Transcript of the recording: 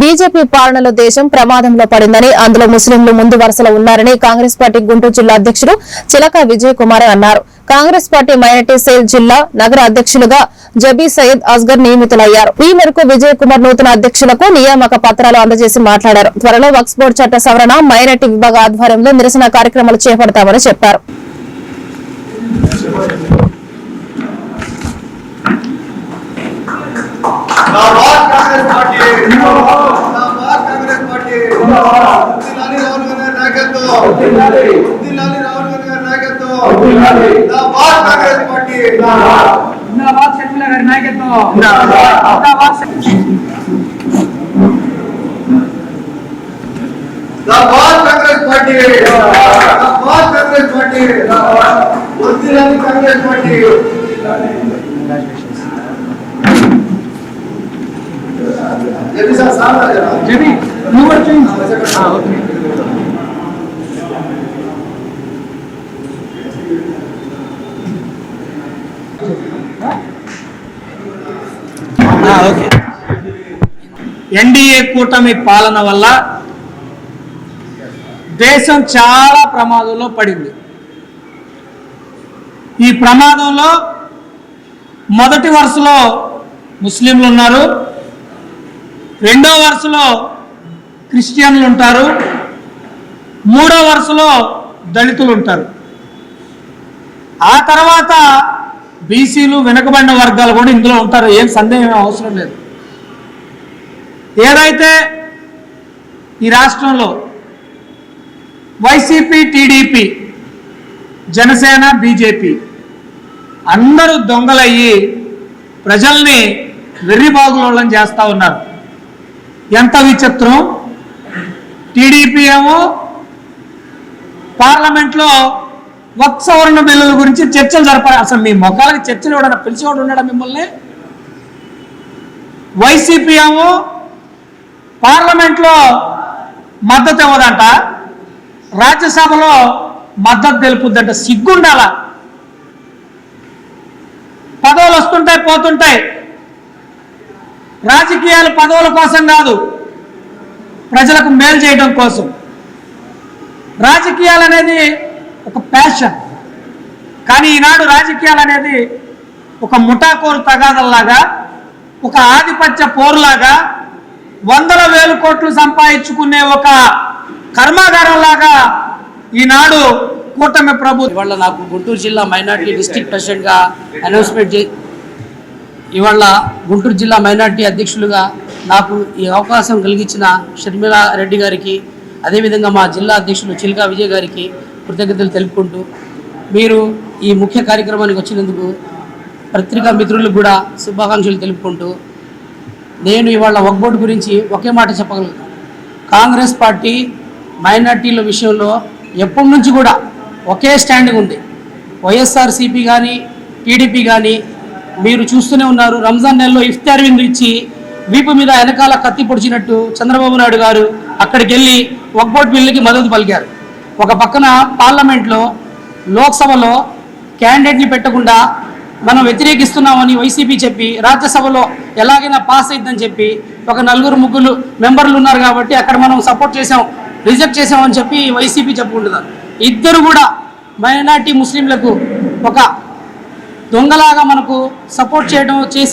BJP పాలనలో దేశం ప్రమాదంలో పడిందని అందులో ముస్లింలు ముందు వరుసలో ఉన్నారని కాంగ్రెస్ పార్టీ గుంటూరు జిల్లా అధ్యక్షుడు చిలక విజయ్ కుమార్ అన్నారు. కాంగ్రెస్ పార్టీ మైనార్టీ సెల్ జిల్లా నగర అధ్యక్షులుగా జబీ సయ్యద్ అస్గర్ నియమితులయ్యారు. ఈ మేరకు విజయ్ కుమార్ నూతన అధ్యక్షులకు నియామక పత్రాలు అందజేసి మాట్లాడారు. త్వరలో వక్స్ బోర్డు చట్ట సవరణ మైనార్టీ విభాగ ఆధ్వర్యంలో నిరసన కార్యక్రమాలు చేపడతామని చెప్పారు. వర్ధిల్లాలి వర్ధిల్లాలి రాహుల్ గాంధీ గారి నాయకత్వం వర్ధిల్లాలి జిందాబాద్ కాంగ్రెస్ పార్టీ జిందాబాద్ జిందాబాద్ శర్మిల గారి నాయకత్వం జిందాబాద్ జిందాబాద్ జిందాబాద్ కాంగ్రెస్ పార్టీ జిందాబాద్ కాంగ్రెస్ పార్టీ జిందాబాద్ వర్ధిల్లాలి Congress party JB sir sir JB you వర్ చేంజ్ ఓకే ఎన్డీఏ కూటమి పాలన వల్ల దేశం చాలా ప్రమాదంలో పడింది. ఈ ప్రమాదంలో మొదటి వరుసలో ముస్లింలు ఉన్నారు. రెండో వరుసలో క్రిస్టియన్లు ఉంటారు. మూడో వరుసలో దళితులు ఉంటారు. ఆ తర్వాత బీసీలు వెనుకబడిన వర్గాలు కూడా ఇందులో ఉంటారు. ఏం సందేహం అవసరం లేదు. ఏదైతే ఈ రాష్ట్రంలో వైసీపీ టీడీపీ జనసేన బీజేపీ అందరూ దొంగలయ్యి ప్రజల్ని వెర్రిబాగులోళ్ళని చేస్తూ ఉన్నారు. ఎంత విచిత్రం. టీడీపీ ఏమో పార్లమెంట్లో వక్ సవరణ బిల్లుల గురించి చర్చలు జరపాలి అసలు మీ మొక్కలకి చర్చలు ఇవ్వడం పిలిచేవాడు ఉన్నాడా మిమ్మల్ని? వైసీపీ ఏమో పార్లమెంట్లో మద్దతు ఇవ్వదంట. రాజ్యసభలో మద్దతు తెలుపుద్దంట. సిగ్గుండాల. పదవులు వస్తుంటాయి పోతుంటాయి. రాజకీయాలు పదవుల కోసం కాదు ప్రజలకు మేలు చేయడం కోసం. రాజకీయాలు అనేది ఒక ప్యాషన్ కానీ ఈనాడు రాజకీయాలు అనేది ఒక ముఠాకోరు తగాదల్లాగా ఒక ఆధిపత్య పోరులాగా వందల వేల కోట్లు సంపాదించుకునే ఒక కర్మాగారంలాగా ఈనాడు కూటమి ప్రభు ఇవాళ నాకు గుంటూరు జిల్లా మైనార్టీ డిస్ట్రిక్ట్ ప్రెసిడెంట్గా అనౌన్స్మెంట్ చే ఇవాళ గుంటూరు జిల్లా మైనార్టీ అధ్యక్షులుగా నాకు ఈ అవకాశం కలిగించిన షర్మిలా రెడ్డి గారికి అదేవిధంగా మా జిల్లా అధ్యక్షులు చిల్కా విజయ్ గారికి కృతజ్ఞతలు తెలుపుకుంటూ మీరు ఈ ముఖ్య కార్యక్రమానికి వచ్చినందుకు పత్రికా మిత్రులకు కూడా శుభాకాంక్షలు తెలుపుకుంటూ నేను ఇవాళ వక్బోర్డు గురించి ఒకే మాట చెప్పగలుగుతాను కాంగ్రెస్ పార్టీ మైనార్టీల విషయంలో ఎప్పటి నుంచి కూడా ఒకే స్టాండింగ్ ఉంది. వైఎస్ఆర్సీపీ కానీ టీడీపీ కానీ మీరు చూస్తూనే ఉన్నారు. రంజాన్ నెలలో ఇఫ్తార్ విందు ఇచ్చి వీపు మీద వెనకాల కత్తి పొడిచినట్టు చంద్రబాబు నాయుడు గారు అక్కడికి వెళ్ళి వక్బోర్డ్ బిల్లుకి మద్దతు పలికారు. ఒక పక్కన పార్లమెంట్లో లోక్సభలో క్యాండిడేట్ని పెట్టకుండా మనం వ్యతిరేకిస్తున్నామని వైసీపీ చెప్పి రాజ్యసభలో ఎలాగైనా పాస్ అయిద్దని చెప్పి ఒక నలుగురు ముగ్గురు మెంబర్లు ఉన్నారు కాబట్టి అక్కడ మనం సపోర్ట్ చేసాం రిజెక్ట్ చేసామని చెప్పి వైసీపీ చెప్పుకుంటున్నారు ఇద్దరు కూడా మైనార్టీ ముస్లింలకు ఒక దొంగలాగా మనకు సపోర్ట్ చేయడం చేసిన